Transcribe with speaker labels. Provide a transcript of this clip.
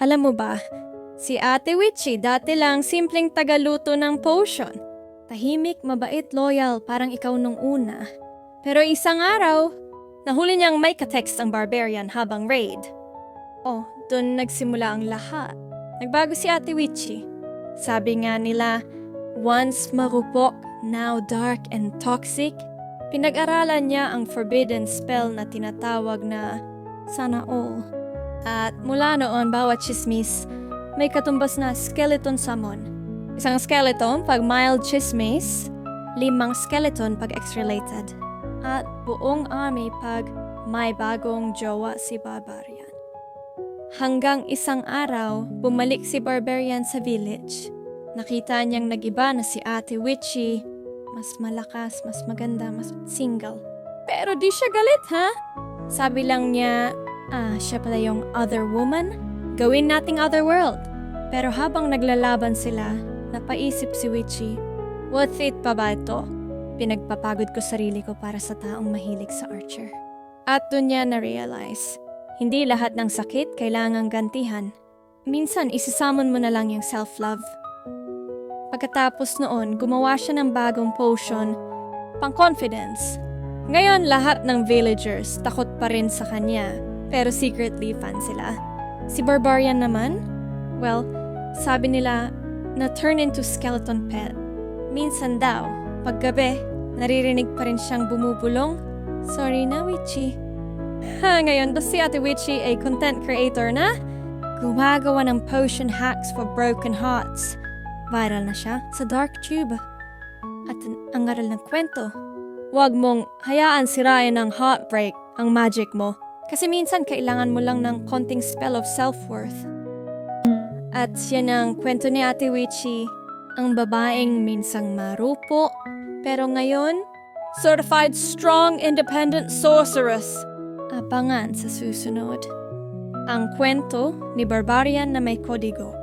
Speaker 1: Alam mo ba, si Ate Witchy dati lang simpleng tagaluto ng potion. Tahimik, mabait, loyal, parang ikaw nung una. Pero isang araw, nahuli niyang may katext ang barbarian habang raid. Oh, doon nagsimula ang lahat. Nagbago si Ate Witchy. Sabi nga nila, once marupok, now dark and toxic. Pinag-aralan niya ang forbidden spell na tinatawag na Sana All. At mula noon, bawat chismis, may katumbas na skeleton summon. Isang skeleton pag mild chismis, limang skeleton pag X-related. At buong army pag may bagong jowa si Barbarian. Hanggang isang araw, bumalik si Barbarian sa village. Nakita niyang nagiba na si Ate Witchy. Mas malakas, mas maganda, mas single. Pero di siya galit, ha? Sabi lang niya, ah, siya pala yung other woman? Gawin nating other world. Pero habang naglalaban sila, napaisip si Witchy, worth it pa ba ito? Pinagpapagod ko sarili ko para sa taong mahilig sa Archer. At doon niya na-realize, hindi lahat ng sakit kailangang gantihan. Minsan, isasamon mo na lang yung self-love. Pagkatapos noon, gumawa siya ng bagong potion, pang-confidence. Ngayon, lahat ng villagers takot pa rin sa kanya, pero secretly fan sila. Si Barbarian naman, well, sabi nila, na-turn into skeleton pet. Minsan daw, paggabi, naririnig pa rin siyang bumubulong. Sorry na, Witchy. Ha, ngayon, daw si Ate Witchy ay content creator na? Gumagawa ng potion hacks for broken hearts. Viral na siya sa Dark Tube. At ang- aral ng kwento, huwag mong hayaan sirayan ng heartbreak ang magic mo. Kasi minsan kailangan mo lang ng konting spell of self-worth. At yan ang kwento ni Ate Witchy, ang babaeng minsang marupo, pero ngayon, certified strong independent sorceress. Abangan sa susunod. Ang kwento ni Barbarian na may kodigo.